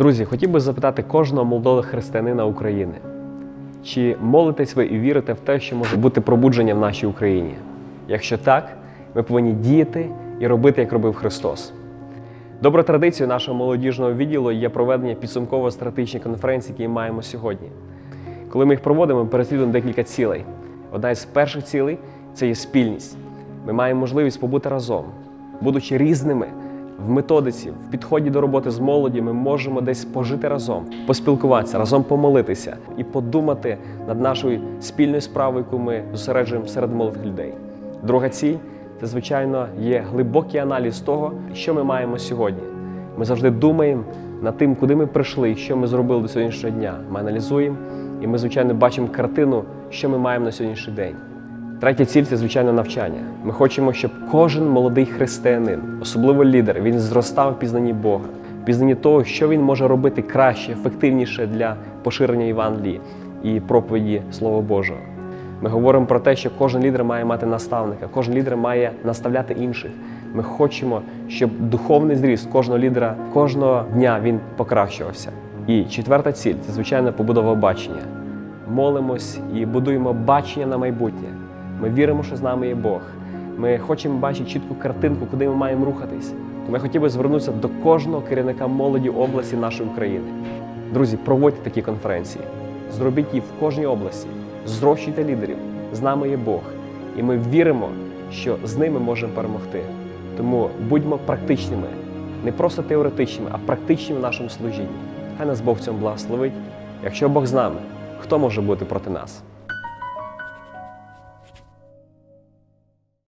Друзі, хотів би запитати кожного молодого християнина України, чи молитесь ви і вірите в те, що може бути пробудження в нашій Україні? Якщо так, ми повинні діяти і робити, як робив Христос. Доброю традицією нашого молодіжного відділу є проведення підсумкової стратегічної конференції, які маємо сьогодні. Коли ми їх проводимо, ми переслідуємо декілька цілей. Одна із перших цілей це є спільність. Ми маємо можливість побути разом, будучи різними в методиці, в підході до роботи з молоді, ми можемо десь пожити разом, поспілкуватися, разом помолитися і подумати над нашою спільною справою, яку ми зосереджуємо серед молодих людей. Друга ціль це, звичайно, є глибокий аналіз того, що ми маємо сьогодні. Ми завжди думаємо над тим, куди ми прийшли що ми зробили до сьогоднішнього дня. Ми аналізуємо і ми, звичайно, бачимо картину, що ми маємо на сьогоднішній день. Третя ціль це звичайно навчання. Ми хочемо, щоб кожен молодий християнин, особливо лідер, він зростав в пізнанні Бога, в пізнанні того, що він може робити краще, ефективніше для поширення Євангелії і проповіді Слова Божого. Ми говоримо про те, що кожен лідер має мати наставника, кожен лідер має наставляти інших. Ми хочемо, щоб духовний зріст кожного лідера кожного дня він покращувався. І четверта ціль це звичайно побудова бачення. Молимось і будуємо бачення на майбутнє. Ми віримо, що з нами є Бог. Ми хочемо бачити чітку картинку, куди ми маємо рухатись. Тому я хотів би звернутися до кожного керівника молоді області нашої України. Друзі, проводьте такі конференції, зробіть їх в кожній області, зрощуйте лідерів. З нами є Бог, і ми віримо, що з ними можемо перемогти. Тому будьмо практичними, не просто теоретичними, а практичними в нашому служінні. Хай нас Бог в цьому благословить. Якщо Бог з нами, хто може бути проти нас?